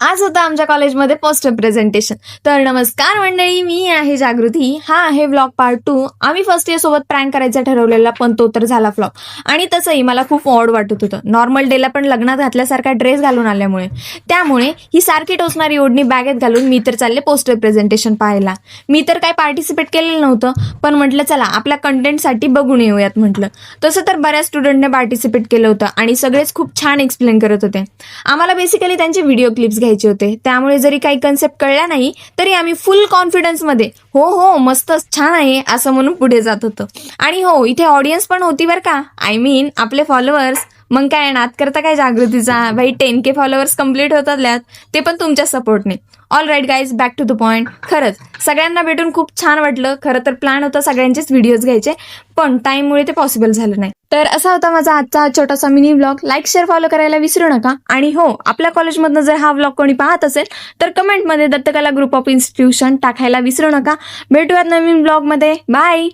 आज होतं आमच्या कॉलेजमध्ये पोस्टर प्रेझेंटेशन तर नमस्कार मंडळी मी आहे जागृती. हा आहे व्लॉग पार्ट टू आम्ही फर्स्ट इयर सोबत प्रँक करायचा ठरवलेला पण तो तर झाला फ्लॉप आणि तसंही मला खूप ऑड वाटत होतं. नॉर्मल डेला पण लग्नात घातल्यासारखा ड्रेस घालून आल्यामुळे. त्यामुळे ही सारखी टोचणारी ओढणी बॅगेत घालून मी तर चालले पोस्टर प्रेझेंटेशन पाहायला. मी तर काय पार्टिसिपेट केलेलं नव्हतं पण म्हटलं चला आपल्या कंटेंटसाठी बघून येऊयात म्हटलं. तसं तर बऱ्याच स्टुडंटने पार्टिसिपेट केलं होतं आणि सगळेच खूप छान एक्सप्लेन करत होते. आम्हाला बेसिकली त्यांचे व्हिडिओ क्लिप्स घ्यायचे होते. त्यामुळे जरी काही कन्सेप्ट कळला नाही तरी आम्ही फुल कॉन्फिडन्समध्ये हो हो मस्त छान आहे असं म्हणून पुढे जात होतो. आणि हो इथे ऑडियन्स पण होती बरं का. आय मीन आपले फॉलोअर्स मग काय नात करता काय जागृतीचा? भाई टेन के फॉलोअर्स कंप्लीट होतात ते पण तुमच्या सपोर्टने all right guys back to the point खरंच सगळ्यांना भेटून खूप छान वाटलं. खरं तर प्लॅन होता सगळ्यांचेच व्हिडिओज घ्यायचे पण टाईममुळे ते पॉसिबल झालं नाही. तर असा होता माझा आजचा छोटासा mini blog like share follow करायला विसरू नका. आणि हो आपल्या कॉलेजमधनं जर हा ब्लॉग कोणी पाहत असेल तर कमेंटमध्ये दत्तकला ग्रुप ऑफ इन्स्टिट्यूशन टाकायला विसरू नका. भेटूयात नवीन ब्लॉगमध्ये बाय